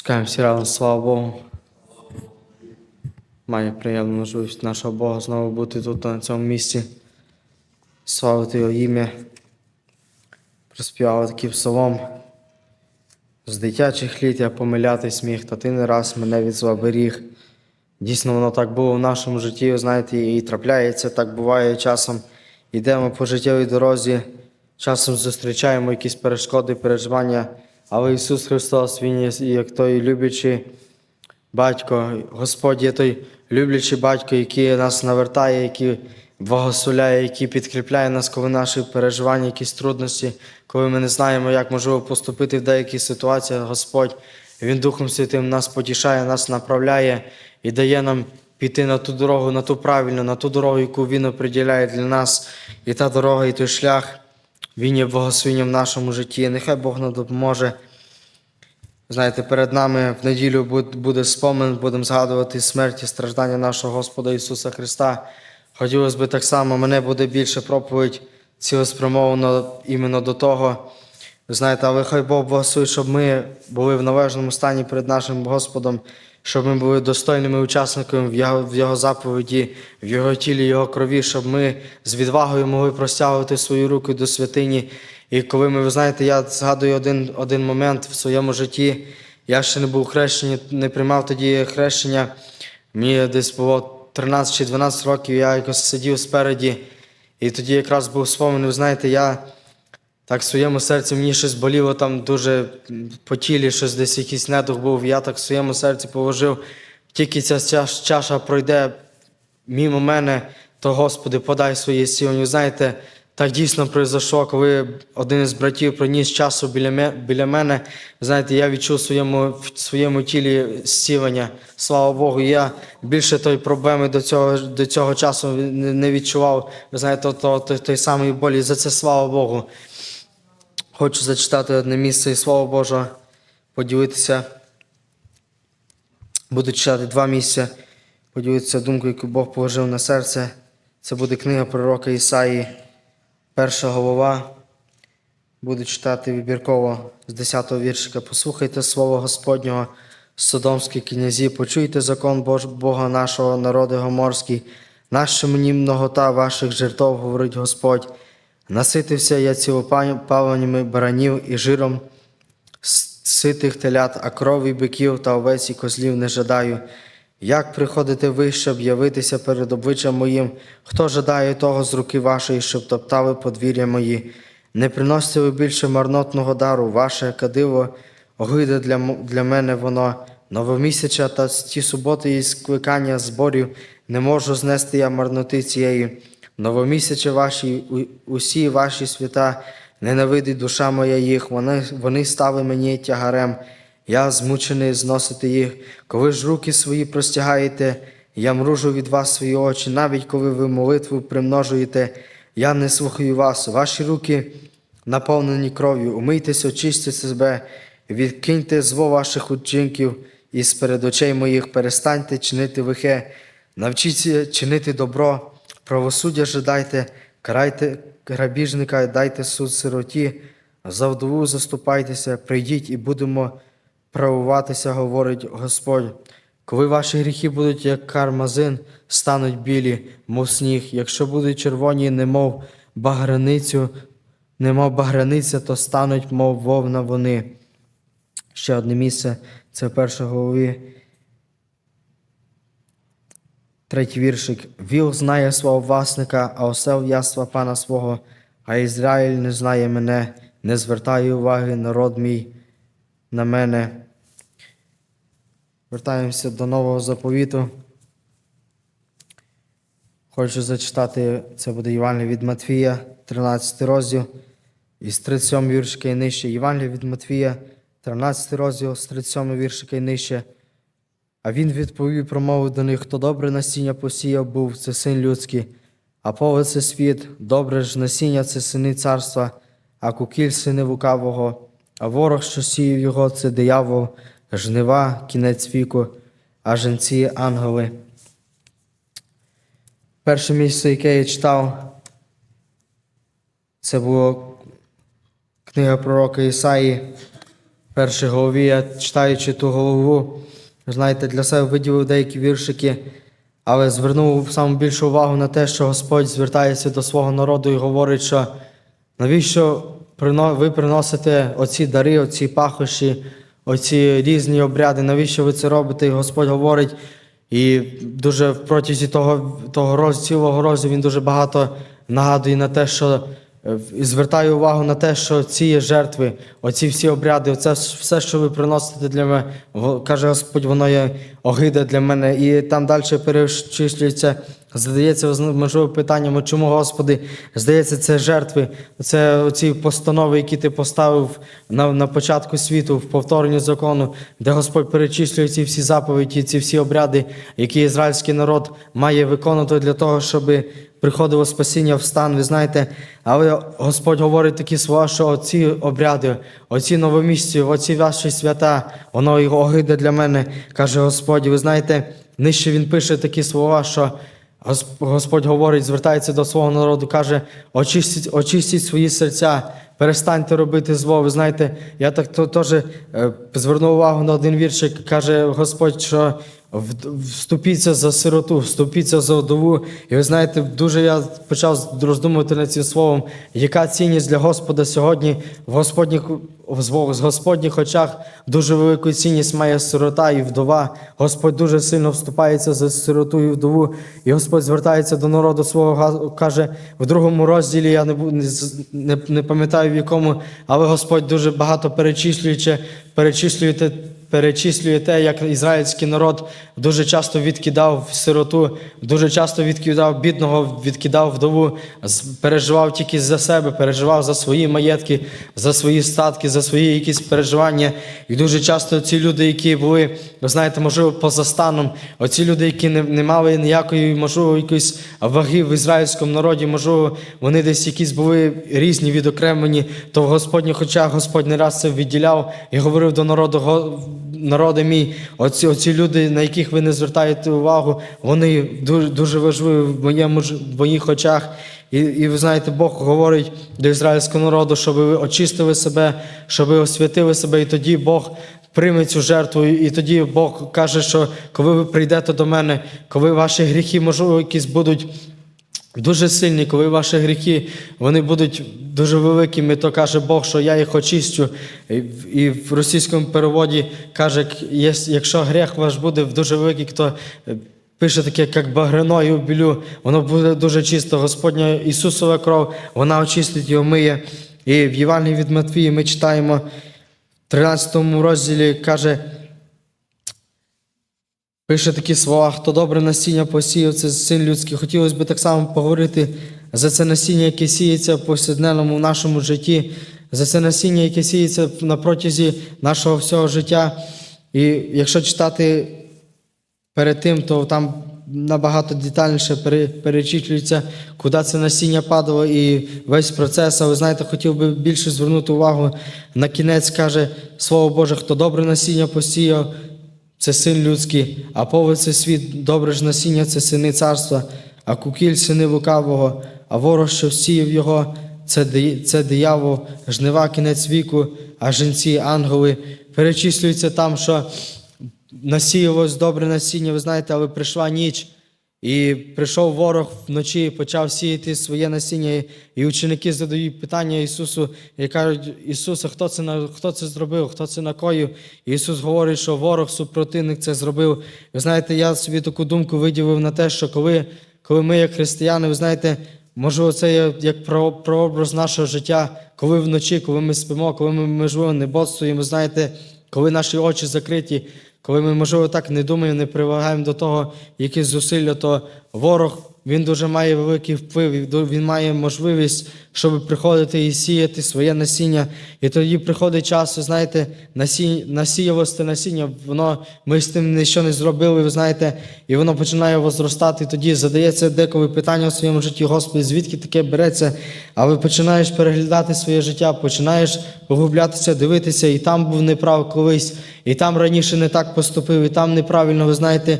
Всі разом, слава Богу. Має приємну можливість нашого Бога знову бути тут на цьому місці. Славити Його ім'я. Проспівати такий псалом. З дитячих літ я помилятись міг, та ти не раз мене від зла беріг. Дійсно, воно так було в нашому житті, знаєте, і трапляється, так буває часом. Йдемо по життєвій дорозі, часом зустрічаємо якісь перешкоди, переживання, але Ісус Христос, Він є як той люблячий батько, Господь є той люблячий батько, який нас навертає, який благословляє, який підкріпляє нас, коли наші переживання, якісь трудності, коли ми не знаємо, як можливо поступити в деяких ситуаціях, Господь, Він Духом Святим нас потішає, нас направляє і дає нам піти на ту дорогу, на ту правильну, на ту дорогу, яку Він оприділяє для нас. І та дорога, і той шлях, Він є благословенням в нашому житті. Нехай Бог нам допоможе. Знаєте, перед нами в неділю буде спомин, будемо згадувати смерть і страждання нашого Господа Ісуса Христа. Хотілося б так само, мене буде більше проповідь цілеспрямовано іменно до того. Знаєте, але хай Бог благословить, щоб ми були в належному стані перед нашим Господом, щоб ми були достойними учасниками в Його, в його заповіді, в Його тілі, Його крові, щоб ми з відвагою могли простягувати свої руки до святині. І коли ми, ви знаєте, я згадую один, один момент в своєму житті, я ще не був хрещений, не приймав тоді хрещення. Мені десь було 13 чи 12 років, я якось сидів спереді, і тоді якраз був спомин, ви знаєте, я так в своєму серці мені щось боліло там дуже по тілі, щось десь якийсь недух був. Я так в своєму серці положив, тільки ця чаша пройде мимо мене, то Господи, подай своє сілення. Знаєте, так дійсно произошло, коли один із братів приніс часу біля, біля мене. Знаєте, я відчув в своєму, в своєму тілі зцілення. Слава Богу, я більше тої проблеми до цього, до цього часу не відчував. Ви знаєте, то, то, то, той самої болі. За це слава Богу. Хочу зачитати одне місце і Слово Боже, поділитися. Буду читати два місця, поділитися думкою, яку Бог положив на серце. Це буде книга пророка Ісаї, перша голова. Буду читати вибірково з 10-го віршика. Послухайте слово Господнього, Содомські князі, почуйте закон Бога нашого, народу гоморський. Нащо мені многота ваших жертв, говорить Господь. Наситився я цілопаленнями баранів і жиром ситих телят, а крові биків та овець і козлів не жадаю. Як приходите ви, щоб явитися перед обличчям моїм? Хто жадає того з руки вашої, щоб топтали подвір'я мої? Не приносите ви більше марнотного дару, ваше кадило, огиде для, для мене воно. Новомісяча та ті суботи і скликання зборів не можу знести я марноти цієї. Новомісяче ваші, усі ваші свята, ненавидить душа моя їх, вони, вони стали мені тягарем. Я змучений зносити їх. Коли ж руки свої простягаєте, я мружу від вас свої очі, навіть коли ви молитву примножуєте, я не слухаю вас. Ваші руки наповнені кров'ю, умийтеся, очистите себе, відкиньте зло ваших учинків і з перед очей моїх перестаньте чинити лихе, навчіться чинити добро, правосуддя жадайте, карайте грабіжника, дайте суд сироті, за вдову заступайтеся, прийдіть і будемо правуватися, говорить Господь. Коли ваші гріхи будуть як кармазин, стануть білі, мов сніг, якщо будуть червоні, немов баграницю, немов баграниця, то стануть, мов вовна вони. Ще одне місце, це в голові. Третій віршик. Віл знає свого власника, а осел яства пана свого, а Ізраїль не знає мене, не звертає уваги народ мій на мене. Вертаємося до нового заповіту. Хочу зачитати, це буде Євангеліє від Матвія, 13 розділ, із 37 віршика і нижче. Євангеліє від Матвія, 13 розділ, з 37 віршика і нижче. А він відповів промовив до них, хто добре насіння посіяв був, це син людський, а поле це світ, добре ж насіння це сини царства, а кукіль сини лукавого, а ворог, що сіяв його, це диявол, жнива, кінець віку, а женці ангели. Перше місце, яке я читав, це було книга пророка Ісаї, першій голові, я читаючи ту голову, знаєте, для себе виділив деякі віршики, але звернув саме більшу увагу на те, що Господь звертається до свого народу і говорить, що навіщо ви приносите оці дари, оці пахощі, оці різні обряди, навіщо ви це робите? І Господь говорить, і дуже в протязі того, того роз, цілого розділу він дуже багато нагадує на те, що е, і звертає увагу на те, що ці жертви, оці всі обряди, це все, що ви приносите для мене, каже Господь, воно є огида для мене. І там далі перечислюється, задається можливо питанням, чому Господи, здається, це жертви, це ці постанови, які ти поставив на, на початку світу, в повторенні закону, де Господь перечислює ці всі заповіді, ці всі обряди, які ізраїльський народ має виконувати для того, щоб приходило спасіння в стан, ви знаєте, але Господь говорить такі слова, що оці обряди, оці новомісці, оці ваші свята, воно його огида для мене, каже Господь. Ви знаєте, нижче він пише такі слова, що Господь говорить, звертається до свого народу, каже: очистіть, очистіть свої серця, перестаньте робити зло. Ви знаєте, я так теж е, звернув увагу на один віршик, каже Господь, що вступіться за сироту, вступіться за вдову. І ви знаєте, дуже я почав роздумувати над цим словом, яка цінність для Господа сьогодні в Господніх, з Господніх очах дуже велику цінність має сирота і вдова. Господь дуже сильно вступається за сироту і вдову. І Господь звертається до народу свого, каже в другому розділі, я не, не, не, пам'ятаю в якому, але Господь дуже багато перечислюючи, перечислює те, перечислює те, як ізраїльський народ дуже часто відкидав сироту, дуже часто відкидав бідного, відкидав вдову, переживав тільки за себе, переживав за свої маєтки, за свої статки, за свої якісь переживання. І дуже часто ці люди, які були, ви знаєте, можливо, поза станом, оці люди, які не, не мали ніякої, можливо, якоїсь ваги в ізраїльському народі, можливо, вони десь якісь були різні, відокремлені, то в очах Господь не раз це відділяв і говорив до народу, «Го- народи мій, оці, оці люди, на яких ви не звертаєте увагу, вони дуже, дуже важливі в моєму в моїх очах. І, і ви знаєте, Бог говорить до ізраїльського народу, щоб ви очистили себе, щоб ви освятили себе, і тоді Бог прийме цю жертву. І тоді Бог каже, що коли ви прийдете до мене, коли ваші гріхи, можливо, якісь будуть дуже сильні, коли ваші гріхи вони будуть дуже великими, то каже Бог, що я їх очищу. І в- російському переводі каже, якщо гріх ваш буде дуже великий, то е, пише таке, як багряною білю, воно буде дуже чисто. Господня Ісусова кров, вона очистить і омиє. І в Євангелії від Матвії ми читаємо в 13 розділі, каже, Пише такі слова, хто добре насіння посіяв, це син людський. Хотілося б так само поговорити за це насіння, яке сіється в повсякденному нашому житті, за це насіння, яке сіється на протязі нашого всього життя. І якщо читати перед тим, то там набагато детальніше пере- перечислюється, куди це насіння падало і весь процес. А ви знаєте, хотів би більше звернути увагу на кінець, каже Слово Боже, хто добре насіння посіяв, це син людський, а повод це світ, добре ж насіння це сини царства, а кукіль сини лукавого, а ворог, що всіяв його, це, це диявол, жнива кінець віку, а жінці, ангели. Перечислюється там, що насіялось добре насіння, ви знаєте, але прийшла ніч. І прийшов ворог вночі почав сіяти своє насіння. І ученики задають питання Ісусу і кажуть, Ісусе, хто це, хто це зробив, хто це накоїв? І Ісус говорить, що ворог, супротивник це зробив. Ви знаєте, я собі таку думку виділив на те, що коли, коли ми, як християни, ви знаєте, можливо, це є як про- прообраз нашого життя, коли вночі, коли ми спимо, коли ми, можливо, не бодствуємо, знаєте, коли наші очі закриті, коли ми, можливо, так не думаємо, не прилагаємо до того якісь зусилля, то ворог він дуже має великий вплив, він має можливість, щоб приходити і сіяти своє насіння. І тоді приходить час, ви знаєте, насіння, насіялося насіння, воно ми з тим нічого не зробили, ви знаєте, і воно починає возростати. Тоді задається деколи питання у своєму житті, Господи, звідки таке береться? Але починаєш переглядати своє життя, починаєш поглублятися, дивитися, і там був неправ колись, і там раніше не так поступив, і там неправильно, ви знаєте.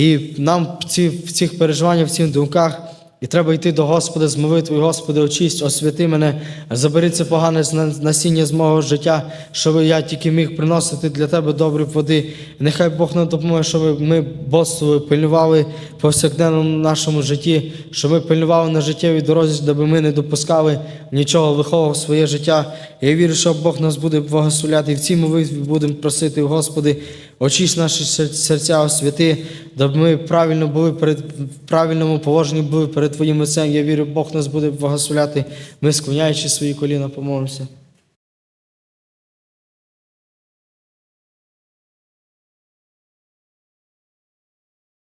І нам ці, в цих переживаннях, в цих думках І треба йти до Господа з молитвою, Господи, очисть, освяти мене, забери це погане насіння з мого життя, щоб я тільки міг приносити для Тебе добрі плоди. І нехай Бог нам допоможе, щоб ми бодствували, пильнували повсякденному нашому житті, щоб ми пильнували на життєвій дорозі, щоб ми не допускали нічого лихого в своє життя. Я вірю, що Бог нас буде благословляти. І в цій молитві будемо просити, Господи, очись наші серця освяти, даб ми правильно були перед в правильному положенні були перед Твоїм лицем. Я вірю, Бог нас буде благословляти. Ми склоняючи свої коліна, помолимося.